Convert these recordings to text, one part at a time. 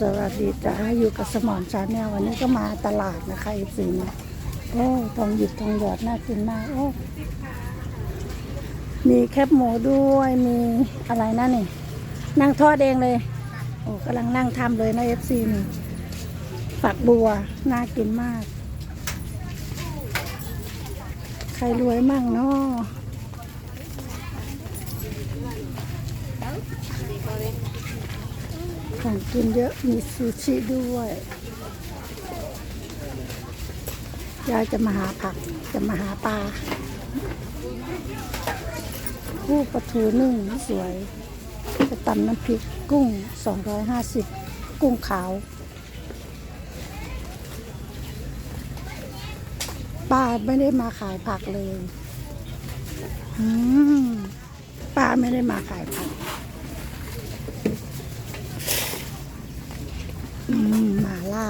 สวัสดีจ้าอยู่กับสมอนชาแนลวันนี้ก็มาตลาดนะคะอีสีนะโอ้ทองหยิบทองหยอดน่ากินมากโอ้มีแคบหมูด้วยมีอะไรนะนี่ นั่งทอดเองเลยโอ้กำลังนั่งทำเลยนะเอฟซีนี่ฝักบัวน่ากินมาก ใครรวยมั่งเนาะ ของกินเยอะมีซูชิด้วย ยายจะมาหาผักจะมาหาปลาคู่ปลาทูนึ่งสวย จะตำน้ำพริกกุ้ง 250 กุ้งขาว ป้าไม่ได้มาขายผักเลยป้าไม่ได้มาขายผัก อืมหมาล่า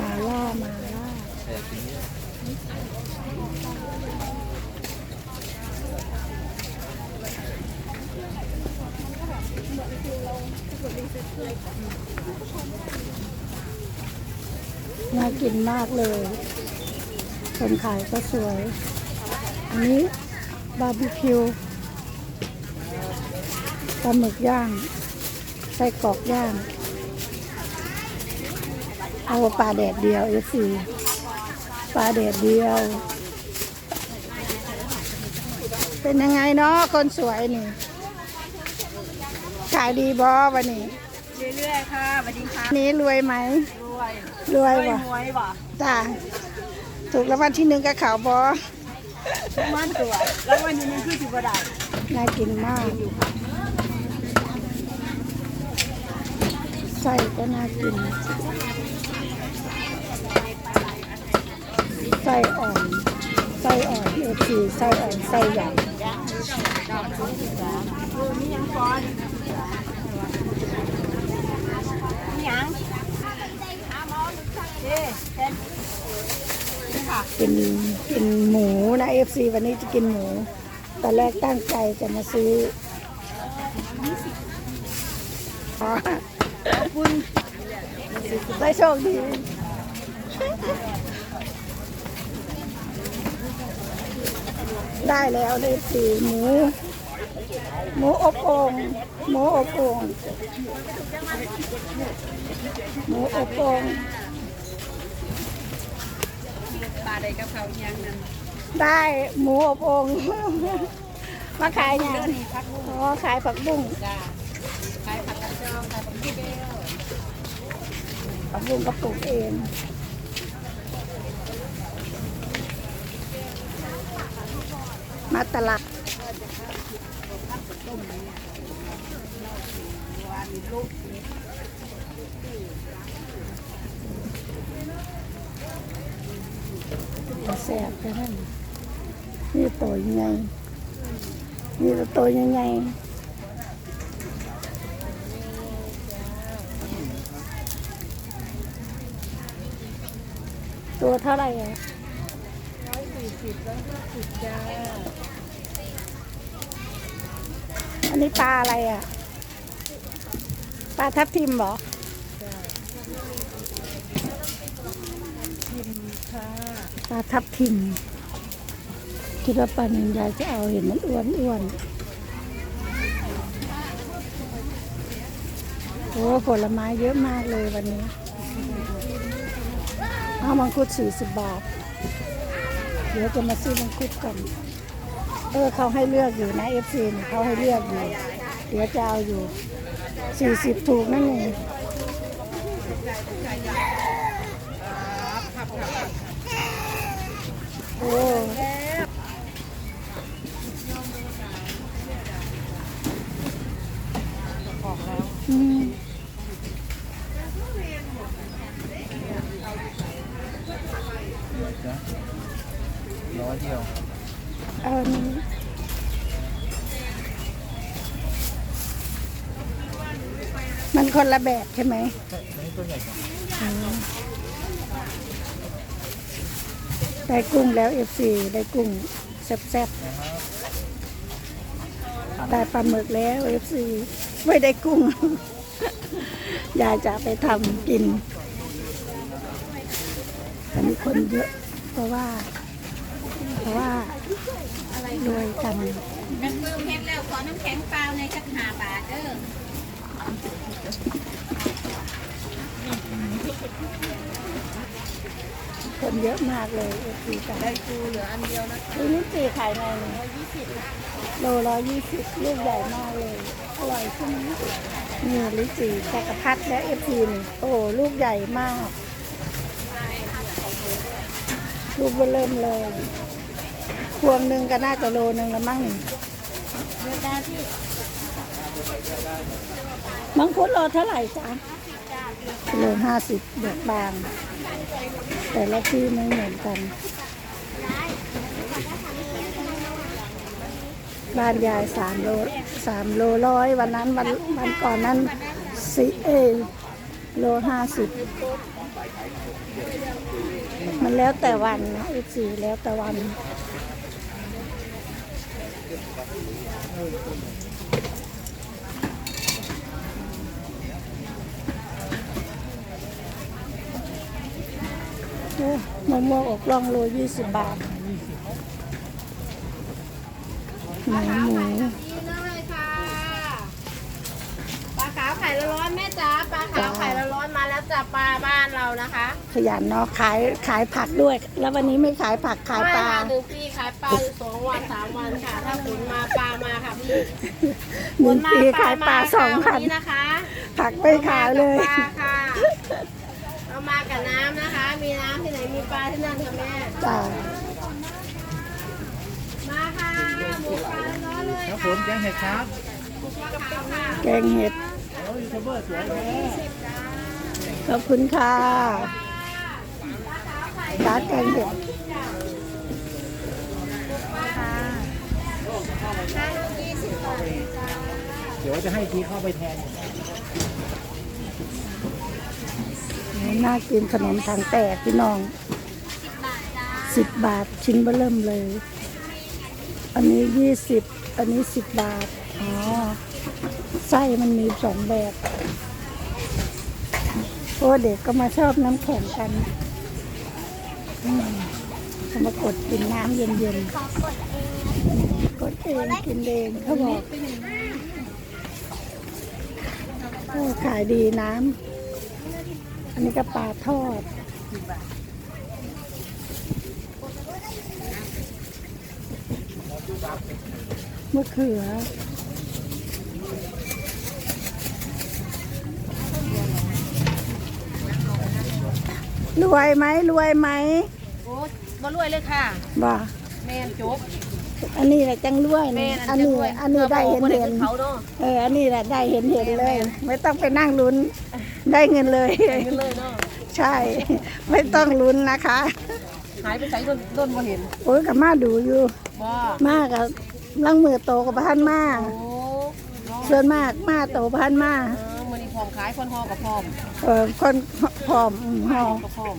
มาล่า มาล่า น่า กินมากเลย คนขายก็สวย อันนี้บาร์บีคิวปลาหมึกย่างไส้กรอกย่าง เอาปลาแดดเดียวเอซีปลาแดดเดียว เป็นยังไงเนาะคนสวยนี่ ขายดีบอวันนี้ เรื่อยๆค่ะสวัสดีค่ะนี้รวยไหมร วยรวยรวยบ่มวยบ่จ้าถูกรางวัลที่หนึ่งกับเขาวบอทุกมันตัวแล้ววันนี้มันคือสิบได้น่ากินมากไส้ก็น่ากินไส้อ่อนไส้อ่อนเอฟีไส้อ่อนไส้ใหญ่มียัง ก่อนมียังเอ๊ะแค่นี่ค่ะเป็นเป็นหมูนะเอฟซีวันนี้จะกินหมู ตอนแรกตั้งใจจะมาซื้ออ๋อขอบคุณได้โชคดีได้แล้วเลยสีหมู หมูอบโอ่งหมูอบโอ่งหมูอบโอ่ง ปลาใดกับเขายังนั่นได้หมูอบโอ่งมาขายเนี่ยเดินนี่พักบุ้งอ๋อขายผักบุ้งจ้าขายผักกระจองขายผักบุ้งเบลผักบุ้งก็ปลูกเองมาตลาด แซ่บไปนั่นนี่ตัวยังไงนี่ตัวยังไงตัวเท่าไหร่อะร้อยสี่สิบร้อยห้าสิบจ้า อันนี้ปลาอะไรอะ ปลาทับทิมเหรอ ค่ะปลาทับทิมคิดว่าปลาหนึ่งยายจะเอาเห็นมันอ้วนอ้วนโอ้ผลไม้เยอะมากเลยวันนี้เอามังคุดสี่สิบบาท เดี๋ยวจะมาซื้อมังคุดกัน เออเขาให้เลือกอยู่นะเอฟซีเขาให้เลือกอยู่ เดี๋ยวจะเอาอยู่สี่สิบถูกนั่นเอง โอ้อืมจ้ะร้อยเดียวเอาอันนี้มันคนละแบบใช่ไหมใช่ตัวใหญ่กว่า ได้กุ้งแล้วเอฟซีได้กุ้งแซ่บๆได้ปลาหมึกแล้วเอฟซีไม่ได้กุ้ง ยายจะไปทำกินแต่มีคนเยอะเพราะว่า เพราะว่ารวยกันแม่ปื้มเฮ็ดแล้วขอน้ำแข็งเปล่าในจักหาบาทเด้อ คนเยอะมากเลยเอฟซีกันได้กูเหลืออันเดียวนะลิ้นจี่ขายไงร้อยยี่สิบโลร้อยยี่สิบลูกใหญ่มากเลย อร่อยใช่ไหมนี่ลิ้นจี่จักรพัดและเอฟซีนี่โอ้ลูกใหญ่มาก ลูกเบอเริ่มเลยพวงหนึ่งก็น่าจะโลหนึ่งละมั้งนี่มังคุดโลเท่าไหร่จ๊ะ โลห้าสิบเดือกบาง แต่ละที่ไม่เหมือนกัน บ้านยายสามโลสามโลร้อยวันนั้นวันวันก่อนนั้นสีเอโลห้าสิบมันแล้วแต่วันนะอีสีแล้วแต่วัน มะม่วงอกล่องโลยี่สิบบาทหมูหมูดีเลยค่ะปลาขาวไข่ละร้อนแม่จ๋าปลาขาวไข่ละร้อนมาแล้วจ้ะปลาบ้านเรานะคะขยันเนาะขายขายผักด้วย แล้ววันนี้ไม่ขายผักขายปลา ไม่ค่ะหนึ่งปีขายปลาอยู่สองวันสามวันค่ะ ถ้าฝนมาปลามาค่ะพี่หนึ่งปีขายปลาสองวัพัน นี้นะคะผักไม่ขายเลยปลาค่ะ เรามากับน้ำนะคะ มีน้ำที่ไหนมีปลาที่นั่นค่ะแม่ จ้ามาค่ะหมูปลาร้อนเลยครับผมแกงเห็ดครับแกงเห็ดโอ้ยูทูบเบอร์สวยแท้ขอบคุณค่ะร้านแกงเห็ดเดี๋ยวจะให้ทีเข้าไปแทน น่ากินขนมถังแตกพี่น้องสิบบาทชิ้นเบอเริ่มเลย อันนี้ยี่สิบอันนี้สิบบาทอ๋อไส้มันมีสองแบบโอ้เด็กก็มาชอบน้ำแข็งกันอืมเขามากดกินน้ำเย็นๆกดเองกินเองเขาบอกโอ้ขายดีน้ำ อันนี้ก็ปลาทอด มะเขือรวยไหมรวยไหมโอ้บ่รวยเลยค่ะบ่าแม่นจบอันนี้แหละจังรวยแม่นี่นอันนี้จะรวยอันนี้ได้เห็นเห็นเขาเนาะเอออันนี้แหละได้เห็นเห็นเลย ไม่ต้องไปนั่งลุ้น ได้เงินเลยขึ้นเลยเนาะใช่ ไม่ต้องลุ้นนะคะ หายไปใส่ต้นต้นบ่เห็นโอ้ยกับมาดูอยู่ บ่มากกับลังมือโตกับพันมาโอ้เนาะส่วนมากมาโตพันมาเออมื้อนี้พร้อมขายคนฮอกับพร้อมเออคนผอมอืมหอกับพร้อม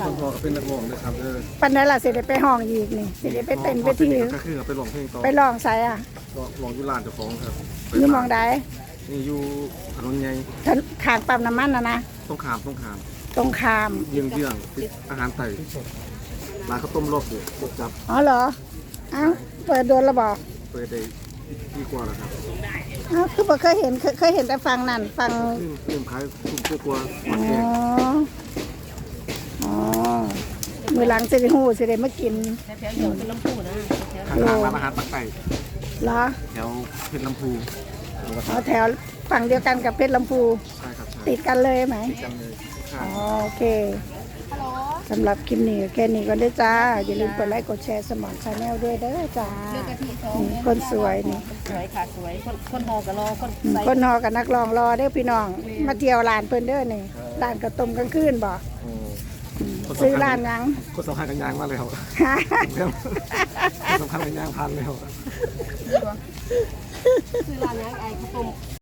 คนพอก็เป็นนักร้องด้วยครับเออปันนั้นล่ะสิได้ไปห้องอีกนี่สิได้ไปเต้นไปที่ก็คือไปร้องเพลงต่อไปลองใส่อะ ร้องอยู่ร้านเจ้าของครับนึกมองได้นี่อยู่ถนนใหญ่ทางทางปั๊มน้ำมันนะนะ ต้องขามต้องขามตรงข้าม เยื้องเยื้องๆติดอาหารไทยร้านข้าวต้มรอบอยู่รบจับอ๋อเหรอ เอ้า เปิดโดนระบอกเปิดได้ดีกว่าแล้วครับเอ้าคือบ่เคยเห็นเคยเคยเห็นแต่ฟังนั่นฟังขึ้นขึ้นขายทุ่มกลัวๆอ๋มาอแขกอ๋อ มือหลังสิได้หูสิได้มากิน แถวๆอยู่เป็นลำพูนะแถวข้างๆร้านอาหารปักไก่ เหรอแถวเพชรลำพูอ๋อแถวฝั่งเดียวกันกับเพชรลำพู ใช่ครับใช่ติดกันเลยไหมติดกันเลยข้าอ๋งอโอเคสำหรับคลิปนี้แค่นี้ก็ได้จ้า อย่าลืมกดไลค์กดแชร์สมองชาแนลด้วยเด้อจ้านี่คนสวยนี่สวยค่ะสวยคนคนฮอกับรอคนอืมใส่คนนอกับนักร้องรอเด้อพี่น้อง มาเที่ยวร้านเพิ่นเด้อนี่ร้านกระต้มกลางคืนบ่โอ้ซื้อร้านหยังคนสำคัญกันยางมาแล้วแล้วสำคัญกันยางพันแล้ว คือร้านนี้ไอ้ข้าวต้ม